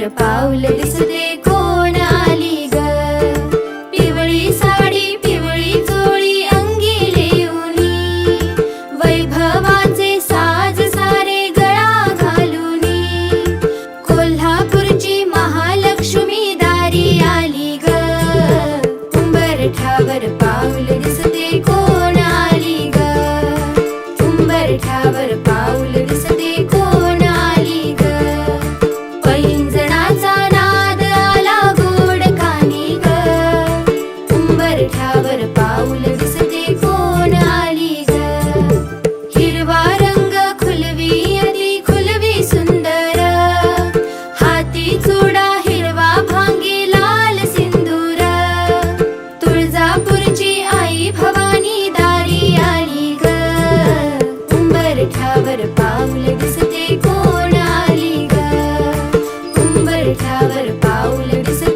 वर पाऊल दिसते ग. पिवळी साडी पिवळी अंगी वैभवाचे साज सारे गळा कोल्हापूरची पाऊल दिसते कोणाली ग? कुंभरठावर पाऊल दिसते